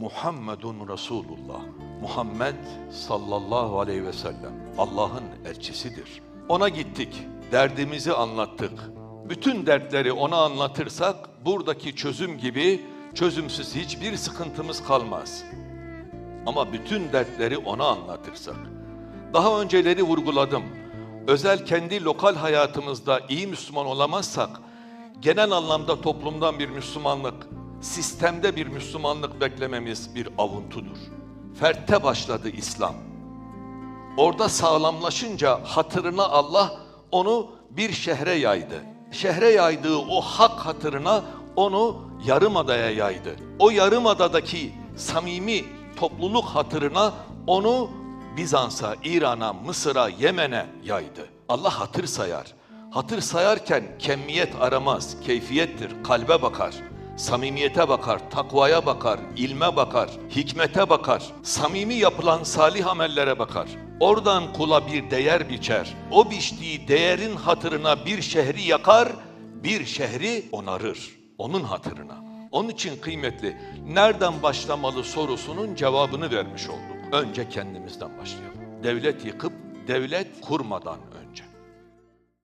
Muhammedun Resulullah. Muhammed sallallahu aleyhi ve sellem Allah'ın elçisidir. Ona gittik, derdimizi anlattık. Bütün dertleri ona anlatırsak buradaki çözüm gibi çözümsüz hiçbir sıkıntımız kalmaz. Ama bütün dertleri ona anlatırsak. Daha önceleri vurguladım. Özel kendi lokal hayatımızda iyi Müslüman olamazsak genel anlamda toplumdan bir Müslümanlık, sistemde bir Müslümanlık beklememiz bir avuntudur. Fertte başladı İslam. Orada sağlamlaşınca hatırına Allah onu bir şehre yaydı. Şehre yaydığı o hak hatırına onu yarımadaya yaydı. O yarımadadaki samimi topluluk hatırına onu Bizans'a, İran'a, Mısır'a, Yemen'e yaydı. Allah hatır sayar. Hatır sayarken kemmiyet aramaz, keyfiyettir, kalbe bakar. Samimiyete bakar, takvaya bakar, ilme bakar, hikmete bakar. Samimi yapılan salih amellere bakar. Oradan kula bir değer biçer. O biçtiği değerin hatırına bir şehri yakar, bir şehri onarır. Onun hatırına. Onun için kıymetli, nereden başlamalı sorusunun cevabını vermiş olduk. Önce kendimizden başlayalım. Devlet yıkıp devlet kurmadan.